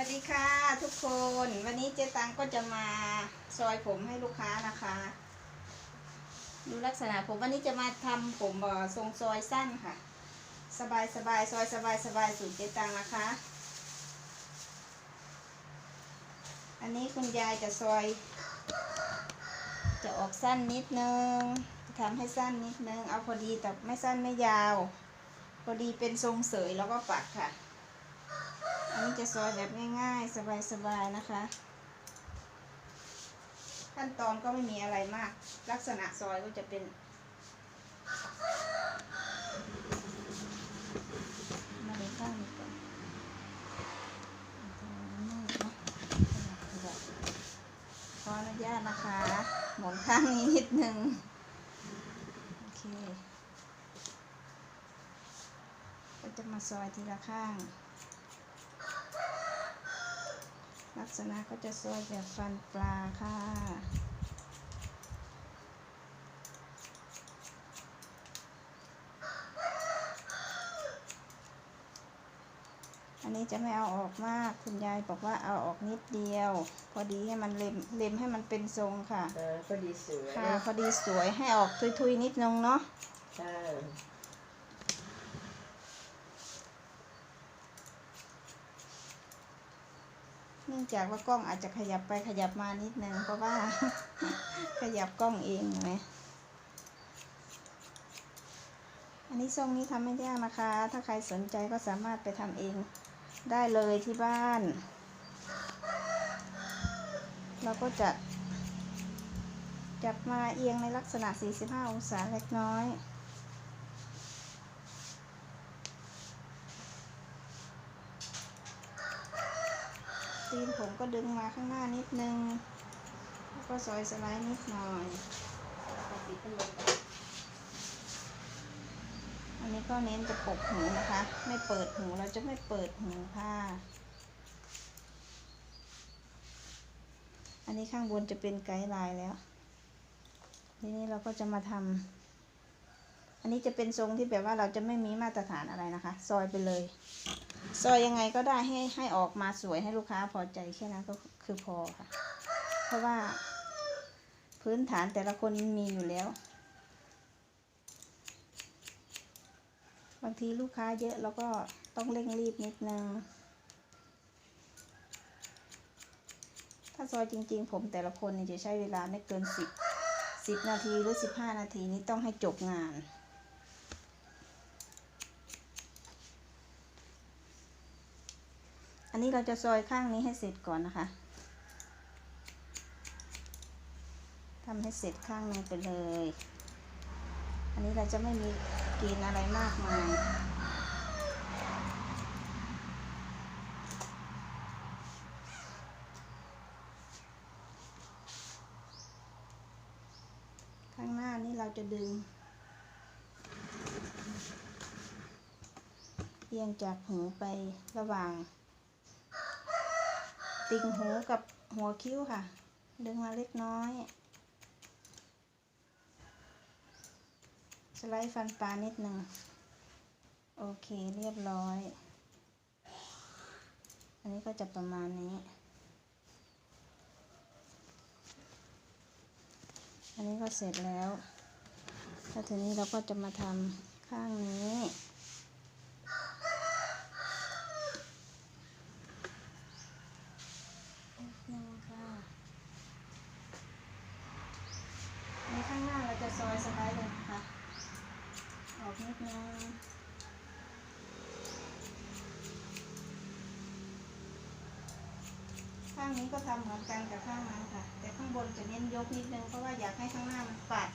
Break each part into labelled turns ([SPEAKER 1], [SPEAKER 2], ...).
[SPEAKER 1] วัสดีค่ะทุกคนวันนี้เจ๊ตังก็จะมาซอยผมให้ลูกค้านะคะ ดูลักษณะผมวันนี้จะมาทำผมเอ่อทรงซอยสั้นค่ะ สบายสบายซอยสบายสบายสูตรเจ๊ตังนะคะ อันนี้คุณยายจะซอย จะออกสั้นนิดนึงทำให้สั้นนิดนึงเอาพอดีแต่ไม่สั้นไม่ยาว พอดีเป็นทรงเสยแล้วก็ปักค่ะ อันนี้จะซอยแบบง่ายๆ สบายๆนะคะ ขั้นตอนก็ไม่มีอะไรมาก ลักษณะซอยก็จะเป็นมาดูข้างนี้ก่อนขออนุญาตนะคะ หมุนข้างนี้นิดนึง โอเค ก็จะมาซอยทีละข้าง ลักษณะก็จะซอยแบบฟันปลาค่ะ อันนี้จะไม่เอาออกมาก คุณยายบอกว่าเอาออกนิดเดียว พอดีให้มันเล็มเล็มให้มันเป็นทรงค่ะ
[SPEAKER 2] เออพอดีสวย
[SPEAKER 1] ค่ะ พอดีสวยให้ออกทุยๆนิดนึงเนาะ
[SPEAKER 2] ใช่
[SPEAKER 1] เนื่องจากว่ากล้องอาจจะขยับไปขยับมานิดนึงเพราะว่า ขยับกล้องเองไหมอันนี้ทรงนี้ทำไม่ยากนะคะ ถ้าใครสนใจก็สามารถไปทำเองได้เลยที่บ้าน เราก็จะจับมาเอียงในลักษณะ 45 องศาเล็กน้อย ตีนผมก็ดึงมาข้างหน้านิดนึง แล้วก็ซอยสไลด์นิดหน่อย อันนี้ก็เน้นจะปกหูนะคะ ไม่เปิดหูเราจะไม่เปิดหูค่ะอันนี้ข้างบนจะเป็นไกด์ไลน์แล้ว ทีนี้เราก็จะมาทำ อันนี้จะเป็นทรงที่แบบว่าเราจะไม่มีมาตรฐานอะไรนะคะ ซอยไปเลย ซอยยังไงก็ได้ให้ให้ออกมาสวยให้ลูกค้าพอใจแค่นั้นก็คือพอค่ะ เพราะว่า พื้นฐานแต่ละคนมีอยู่แล้ว บางทีลูกค้าเยอะแล้วก็ต้องเร่งรีบนิดนึงถ้าซอยจริง ๆ ผมแต่ละคนจะใช้เวลาไม่เกินสิบสิบนาทีหรือสิบห้านาทีนี้ต้องให้จบงาน นนี้เราจะซอยข้างนี้ให้เสร็จก่อนนะคะทำให้เสร็จข้างหนึงไปเลย อันนี้เราจะไม่มีกรีนอะไรมากมายข้างหน้านี่เราจะดึงเอียงจากหูไประหว่าง ติ่งหูกับหัวคิ้วค่ะ ดึงมาเล็กน้อย สไลด์ฟันปลานิดหนึ่ง โอเคเรียบร้อย อันนี้ก็จะประมาณนี้ อันนี้ก็เสร็จแล้ว แล้วทีนี้เราก็จะมาทำข้างนี้ดนึงค่ะในข้างหน้าเราจะซอยสไลด์เลยนะคะ ออกนิดนึงข้างนี้ กันกับข้างนั้นค่ะ แต่ข้างบนจะเน้นยกนิดนึงเพราะว่าอยากให้ข้างหน้ามันปัด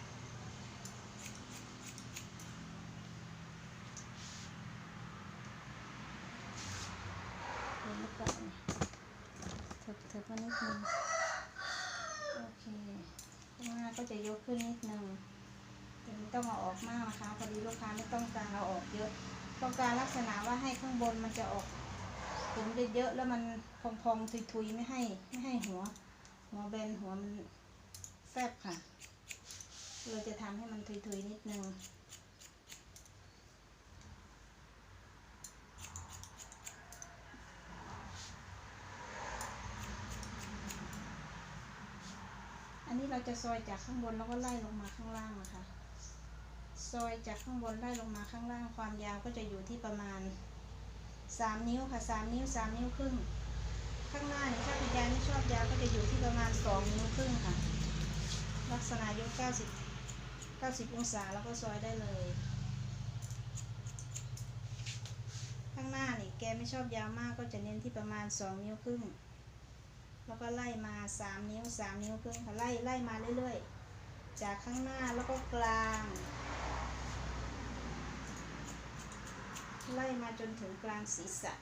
[SPEAKER 1] เดี๋ยวลูกก่อนเถิบเถิบมานิดนึงโอเคข้างหน้าก็จะยกขึ้นนิดนึงแต่ไม่ต้องเอาออกมากนะคะพอดีลูกค้าไม่ต้องการเอาออกเยอะ ต้องการลักษณะว่าให้ข้างบนมันจะออก ผมเยอะๆแล้วมันพองๆทุยๆไม่ให้ ไม่ให้หัว หัวแบนหัวมันแฟบค่ะ เราจะทำให้มันทุยๆนิดนึงอันนี้เราจะซอยจากข้างบนแล้วก็ไล่ลงมาข้างล่างนะคะ ซอยจากข้างบนไล่ลงมาข้างล่าง ความยาวก็จะอยู่ที่ประมาณ สามนิ้วค่ะสามนิ้วสามนิ้วครึ่ง ข้างหน้านี่ถ้าคุณยายไม่ชอบยาวก็จะอยู่ที่ประมาณสองนิ้วครึ่งค่ะ ลักษณะยกเก้าสิบเก้าสิบองศาแล้วก็ซอยได้เลย ข้างหน้านี่แกไม่ชอบยาวมากก็จะเน้นที่ประมาณสองนิ้วครึ่ง แล้วก็ไล่มาสามนิ้วสามนิ้วครึ่งค่ะไล่ไล่มาเรื่อยๆ จากข้างหน้าแล้วก็กลาง ไล่มาจนถึงกลางศีรษะ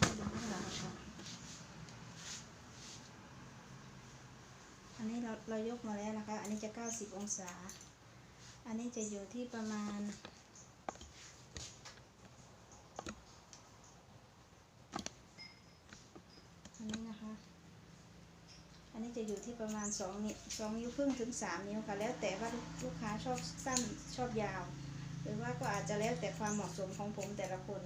[SPEAKER 1] ให้ดูข้างหลังค่ะอันนี้ เราเรายกมาแล้วนะคะ อันนี้จะ 90 องศา อันนี้จะอยู่ที่ประมาณ อันนี้นะคะ อันนี้จะอยู่ที่ประมาณ2นิ้ว2นิ้วครึ่งถึง 3 นิ้วค่ะ แล้วแต่ว่าลูกค้าชอบสั้นชอบยาว หรือว่าก็อาจจะแล้วแต่ความเหมาะสมของผมแต่ละคน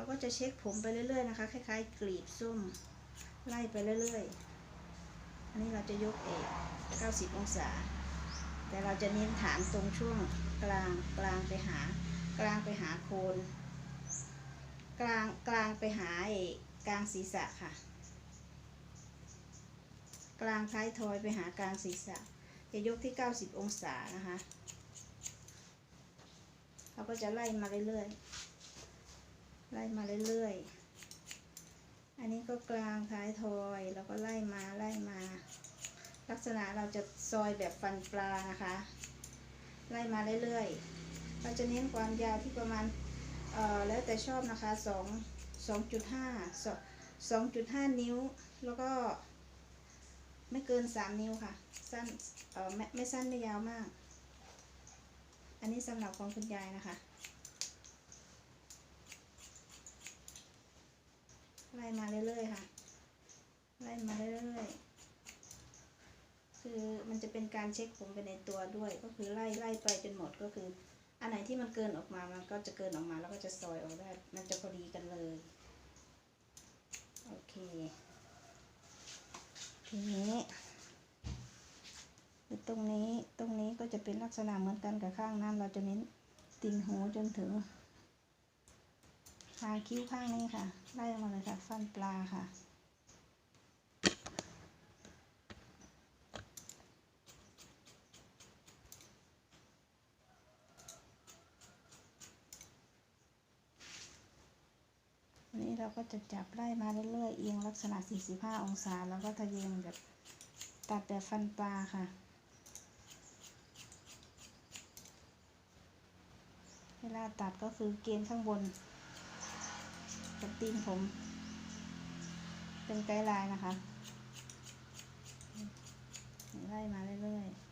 [SPEAKER 1] เราก็จะเช็คผมไปเรื่อยๆนะคะ คล้ายๆ กลีบส้ม ไล่ไปเรื่อยๆ อันนี้เราจะยกเอก90 องศา แต่เราจะเน้นฐานตรงช่วงกลางกลางไปหา กลางไปหาโคน กลางกลางไปหาเอกกลางศีรษะค่ะ กลางท้ายทอยไปหากลางศีรษะ จะยกที่ 90 องศานะคะ เราก็จะไล่มาเรื่อยๆ ไล่มาเรื่อยๆ อันนี้ก็กลางท้ายทอยแล้วก็ไล่มาไล่มา ลักษณะเราจะซอยแบบฟันปลานะคะ ไล่มาเรื่อยๆ เราจะเน้นความยาวที่ประมาณเอ่อแล้วแต่ชอบนะคะสองสองจุดห้าสองจุดห้านิ้ว แล้วก็ไม่เกินสามนิ้วค่ะ สั้นเอ่อไม่ไม่สั้นไม่ยาวมาก อันนี้สำหรับของคุณยายนะคะ ไล่มาเรื่อยๆค่ะ ไล่มาเรื่อยๆ คือมันจะเป็นการเช็คผมไปในตัวด้วย ก็คือไล่ไล่ไปจนหมดก็คือ อันไหนที่มันเกินออกมา มันก็จะเกินออกมาแล้วก็จะซอยออกได้ มันจะพอดีกันเลย โอเค ทีนี้ตรงนี้ ตรงนี้ก็จะเป็นลักษณะเหมือนกันกับข้างนั้น เราจะเน้นติ่งหูจนถึง หาคิ้วข้างนี้ค่ะ ไล่มาเลยค่ะ ฟันปลาค่ะอันนี้เราก็จะจับไล่มาเรื่อยๆ เอียงลักษณะ 45 องศา แล้วก็ทะเยงแบบตัดแบบฟันปลาค่ะเวลาตัดก็คือเกณฑ์ข้างบน กับตีนผม เป็นไกด์ไลน์นะคะ ไล่มาเรื่อยๆ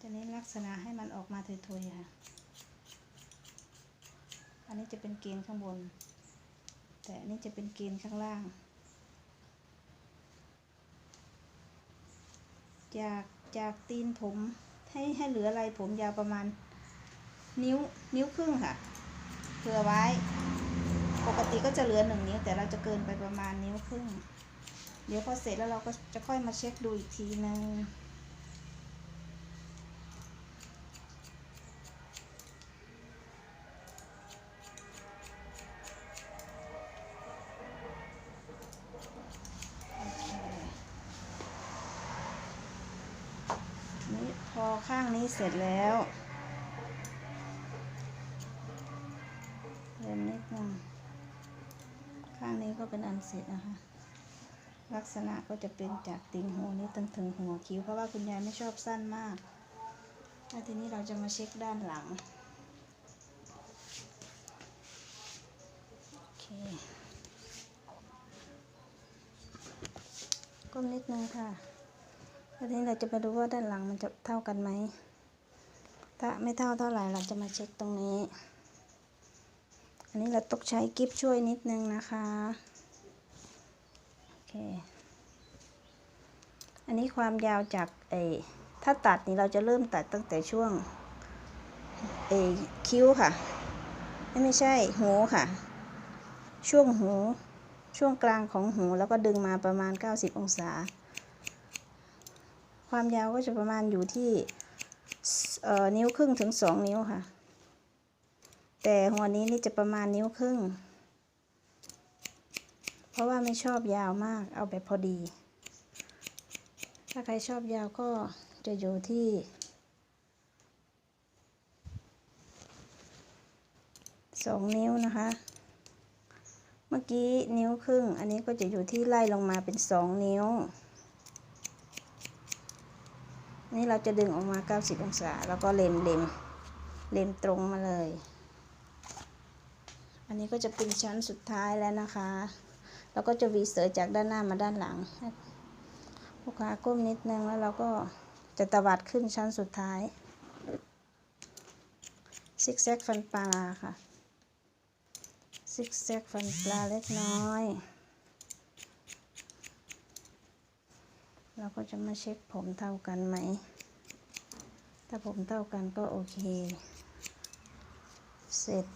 [SPEAKER 1] จะเน้นลักษณะให้มันออกมาถุยๆค่ะ อันนี้จะเป็นเกณฑ์ข้างบน แต่อันนี้จะเป็นเกณฑ์ข้างล่าง จากจากตีนผมให้ให้เหลืออะไรผมยาวประมาณ นิ้วนิ้วครึ่งค่ะเผื่อไว้ ปกติก็จะเหลือหนึ่งนิ้ว แต่เราจะเกินไปประมาณนิ้วครึ่ง เดี๋ยวพอเสร็จแล้วเราก็จะค่อยมาเช็คดูอีกทีนึงนี่พอข้างนี้เสร็จแล้ว เริ่มนิดนึงข้างนี้ก็เป็นอันเสร็จนะคะ ลักษณะก็จะเป็นจากติ่งหูนี้จนถึงหัวคิ้วเพราะว่าคุณยายไม่ชอบสั้นมากแล้วทีนี้เราจะมาเช็คด้านหลังก้มนิดนึงค่ะแล้วทีนี้เราจะมาดูว่าด้านหลังมันจะเท่ากันไหมถ้าไม่เท่าเท่าไหร่เราจะมาเช็คตรงนี้ อันนี้เราต้องใช้กิฟช่วยนิดนึงนะคะ โอเค อันนี้ความยาวจากเอถ้าตัดนี่เราจะเริ่มตัดตั้งแต่ช่วงเอคิ้วค่ะ ไม่ไม่ใช่หูค่ะ ช่วงหู ช่วงกลางของหูแล้วก็ดึงมาประมาณ 90 องศา ความยาวก็จะประมาณอยู่ที่เอ่อนิ้วครึ่งถึง 2 นิ้วค่ะ แต่หัวนี้นี่จะประมาณนิ้วครึ่ง เพราะว่าไม่ชอบยาวมากเอาแบบพอดี ถ้าใครชอบยาวก็จะอยู่ที่สองนิ้วนะคะ เมื่อกี้นิ้วครึ่ง อันนี้ก็จะอยู่ที่ไล่ลงมาเป็นสองนิ้ว นี่เราจะดึงออกมา 90 องศา แล้วก็เล็มเล็มเล็มตรงมาเลย อันนี้ก็จะเป็นชั้นสุดท้ายแล้วนะคะ แล้วก็จะวีเสยจากด้านหน้ามาด้านหลัง ลูกค้าก้มนิดนึงแล้วเราก็จะตวัดขึ้นชั้นสุดท้าย ซิกแซกฟันปลาค่ะ ซิกแซกฟันปลาเล็กน้อย เราก็จะมาเช็คผมเท่ากันไหม ถ้าผมเท่ากันก็โอเค เสร็จ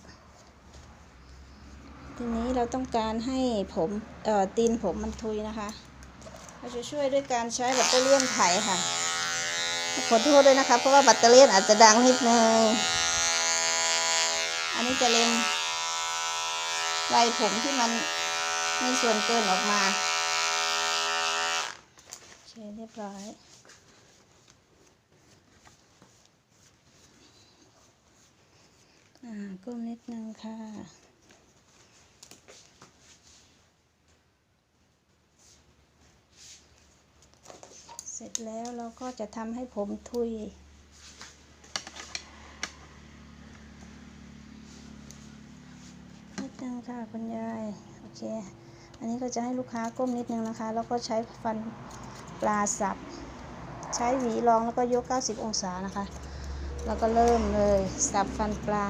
[SPEAKER 1] ทีนี้เราต้องการให้ผมเอ่อตีนผมมันทุยนะคะ เราจะช่วยด้วยการใช้แบตเตอเลี่ยนไถค่ะขอโทษด้วยนะคะ เพราะว่าแบตเตอเลี่อาจจะดังนิดนึง อันนี้จะเล็งลายผมที่มันมีส่วนเกินออกมาโอเคเรียบร้อยอ่าก้มนิดนึงค่ะ เสร็จแล้วเราก็จะทำให้ผมทุย นิดนึงค่ะคุณยาย โอเค อันนี้ก็จะให้ลูกค้าก้มนิดนึงนะคะ แล้วก็ใช้ฟันปลาสับ ใช้หวีรองแล้วก็ยก 90 องศานะคะ แล้วก็เริ่มเลยสับฟันปลา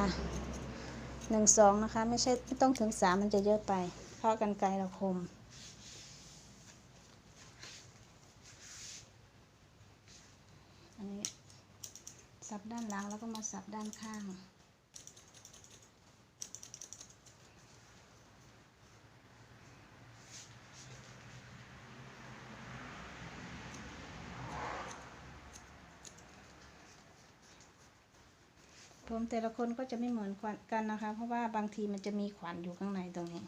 [SPEAKER 1] 1 2 นะคะ ไม่ใช่ไม่ต้องถึง 3 มันจะเยอะไปเพราะกันไกลเราคม อันนี้ สับด้านหลังแล้วก็มาสับด้านข้าง ผมแต่ละคนก็จะไม่เหมือนกันนะคะ เพราะว่าบางทีมันจะมีขวัญอยู่ข้างในตรงนี้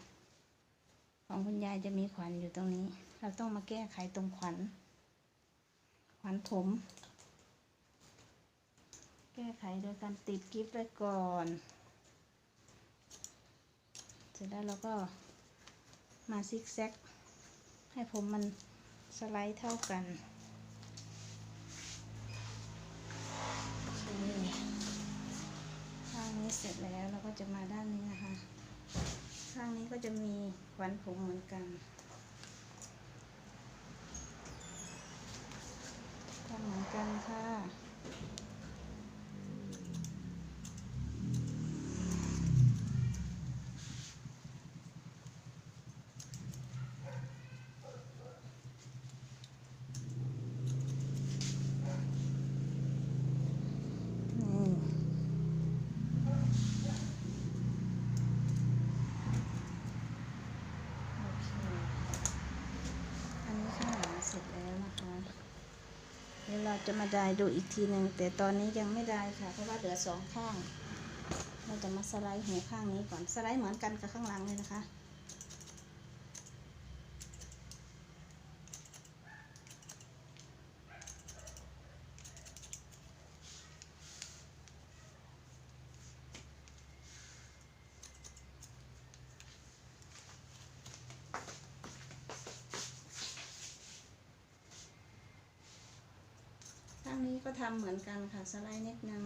[SPEAKER 1] ของคุณยายจะมีขวัญอยู่ตรงนี้ เราต้องมาแก้ไขตรงขวัญขวัญผม แก้ไขโดยการติดกิฟต์ไว้ก่อน เสร็จแล้วเราก็มาซิกแซก ให้ผมมันสไลด์เท่ากันข้างนี้เสร็จแล้วเราก็จะมาด้านนี้นะคะ ข้างนี้ก็จะมีขวัญผมเหมือนกันทำเหมือนกันค่ะ นี่โอเค อันนี้ข้างหลังเสร็จแล้วนะคะ เดี๋ยวเรา จะมาได้ดูอีกทีหนึ่งแต่ตอนนี้ยังไม่ได้ค่ะ เพราะว่าเหลือสองข้าง เราจะมาสไลด์หูข้างนี้ก่อนสไลด์เหมือนกันกับข้างหลังเลยนะคะ เหมือนกันค่ะ สไลด์นิดนึง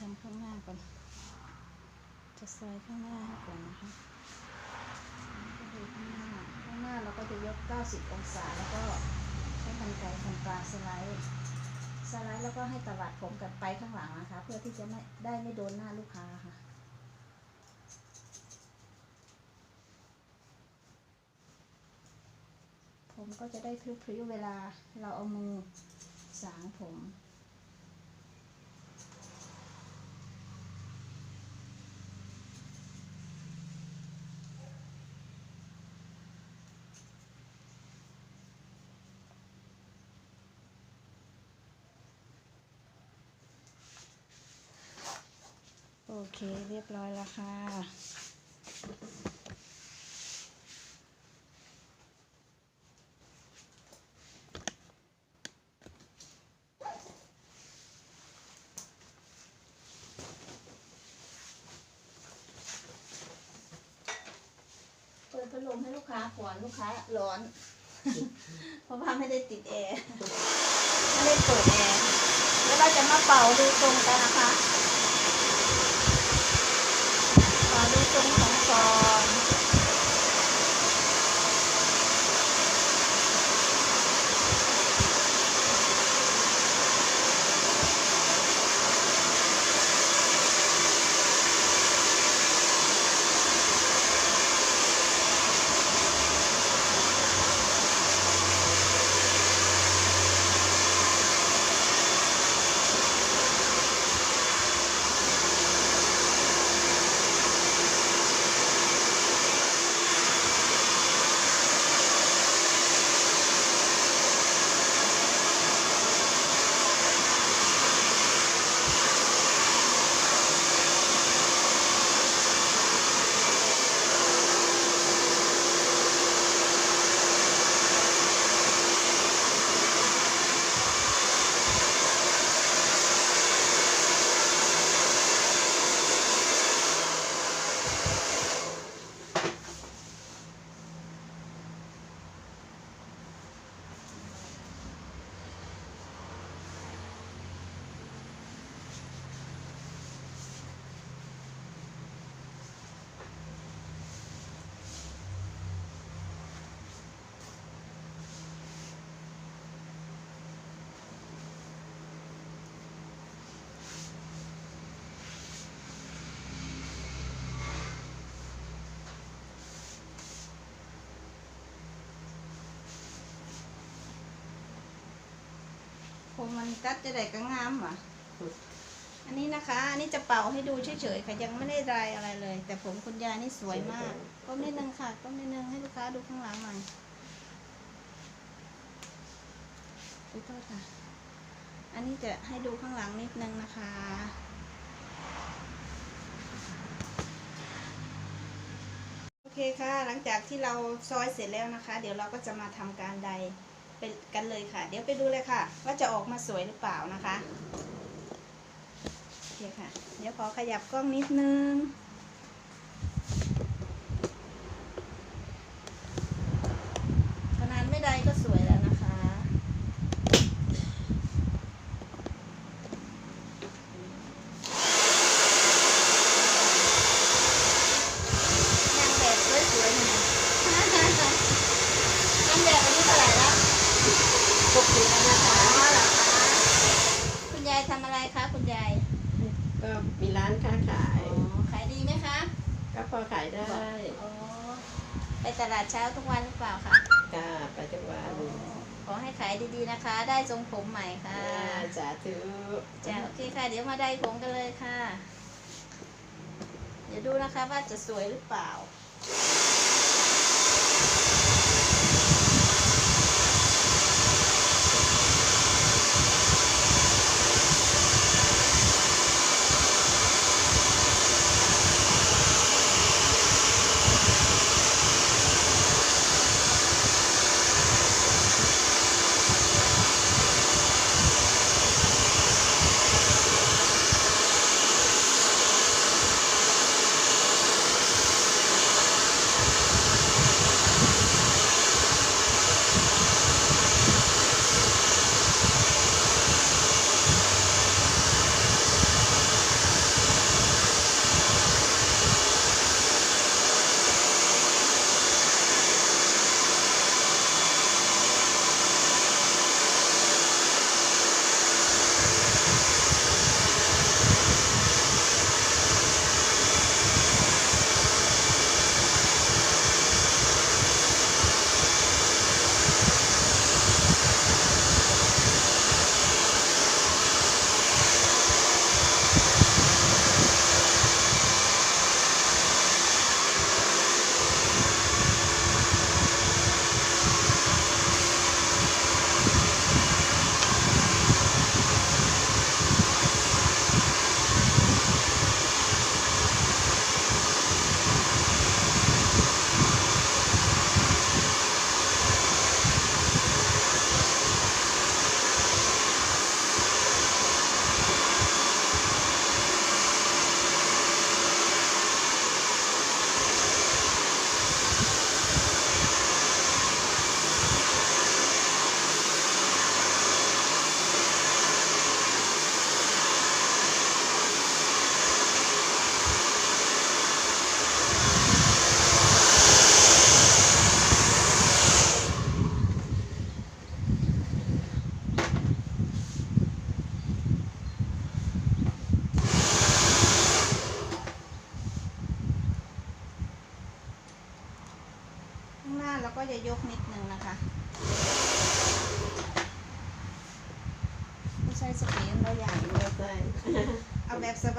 [SPEAKER 1] ทำข้างหน้าก่อน จะซอยข้างหน้าก่อนนะคะก็ดูข้างหน้าข้างหน้าเราก็จะยก 90 องศาแล้วก็ใช้กรรไกรทำปลาสไลด์สไลด์แล้วก็ให้ตวัดผมกันไปข้างหลังนะคะ เพื่อที่จะไม่ได้ไม่โดนหน้าลูกค้าค่ะผมก็จะได้พริ้วๆเวลาเราเอามือสางผม เคเรียบร้อยแล้วค่ะ เปิดพัดลมให้ลูกค้าก่อนลูกค้าร้อน เพราะว่าไม่ได้ติดแอร์ ไม่ได้เปิดแอร์ แล้วเราจะมาเป่าดูตรงกันนะคะ เป่า มมันกัดจะได้ก็งามว่ะ อันนี้นะคะ อันนี้จะเป่าให้ดูเฉยๆค่ะยังไม่ได้รายอะไรเลย แต่ผมคุณยายนี่สวยมากก้มนิดนึงค่ะก้มนิดนึงให้ลูกค้าดูข้างหลังหน่อยขอโทษค่ะ อันนี้จะให้ดูข้างหลังนิดนึงนะคะโอเคค่ะ หลังจากที่เราซอยเสร็จแล้วนะคะ เดี๋ยวเราก็จะมาทำการใด ป็นกันเลยค่ะ เดี๋ยวไปดูเลยค่ะ ว่าจะออกมาสวยหรือเปล่านะคะโอเคค่ะ เดี๋ยวขอขยับกล้องนิดนึง ขนาดไม่ได้ก็สวยแล้วนะคะ นางแบบสวยๆนี่นะ นางแบบอายุเท่าไหร่แล้ว
[SPEAKER 2] ปกติแล้วนะคะ
[SPEAKER 1] อ๋อเหรอคะคุณยายทำอะไรคะคุณยาย
[SPEAKER 2] ก็มีร้านค้าขาย
[SPEAKER 1] อ๋อ ขายดีไหมคะ
[SPEAKER 2] ก็พอขายได้
[SPEAKER 1] อ๋อ ไปตลาดเช้าทุกวันหรือเปล่าคะ
[SPEAKER 2] ค่ะไปทุกวัน
[SPEAKER 1] ขอให้ขายดีๆนะคะ ได้ทรงผมใหม่ค่ะ
[SPEAKER 2] ค่ะสาธุ
[SPEAKER 1] จ้าโอเคค่ะ เดี๋ยวมาได้ผมกันเลยค่ะ เดี๋ยวดูนะคะว่าจะสวยหรือเปล่า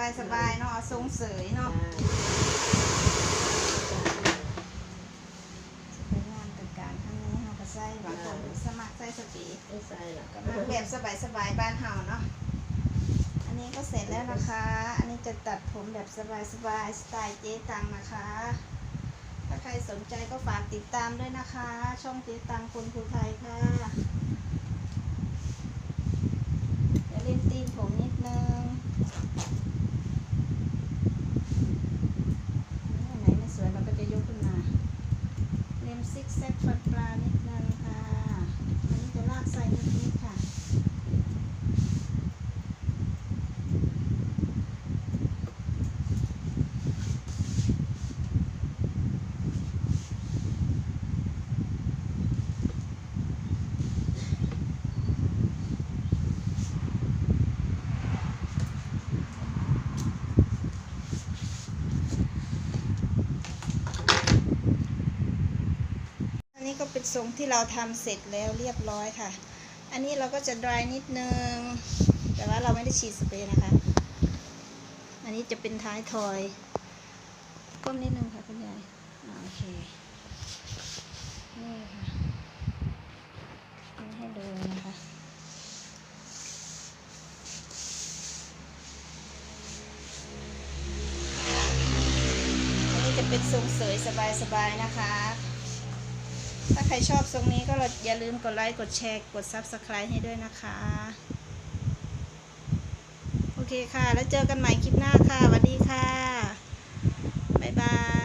[SPEAKER 1] าแบบสบายๆเนาะเอาทรงเสยเนาะสวยงามเป็นการข้างนี้เราก็ใส่บางคนสมัครใส่สเปรย์
[SPEAKER 2] ไม่ใช่หรอก
[SPEAKER 1] ก็มาแบบสบายๆบ้านเฮาเนาะอันนี้ก็เสร็จแล้วนะคะ อันนี้จะตัดผมแบบสบายๆสไตล์เจ๊ตังนะคะ ถ้าใครสนใจก็ฝากติดตามด้วยนะคะ ช่องเจ๊ตังคนภูไทยค่ะเดี๋ยวเล่นตีนผมนิดนึง 6 ก็เป็นทรงที่เราทำเสร็จแล้วเรียบร้อยค่ะ อันนี้เราก็จะ dry นิดนึง แต่ว่าเราไม่ได้ฉีดสเปรย์นะคะ อันนี้จะเป็นท้ายทอยก้มนิดนึงค่ะคุณยายโอเค นี่ค่ะนี่ให้ดูนะคะ อันนี้จะเป็นทรงเสยสบายๆนะคะ ถ้าใครชอบทรงนี้ก็อย่าลืมกดไลค์กดแชร์กด Subscribe ให้ด้วยนะคะ โอเคค่ะ แล้วเจอกันใหม่คลิปหน้าค่ะสวัสดีค่ะ บ๊ายบาย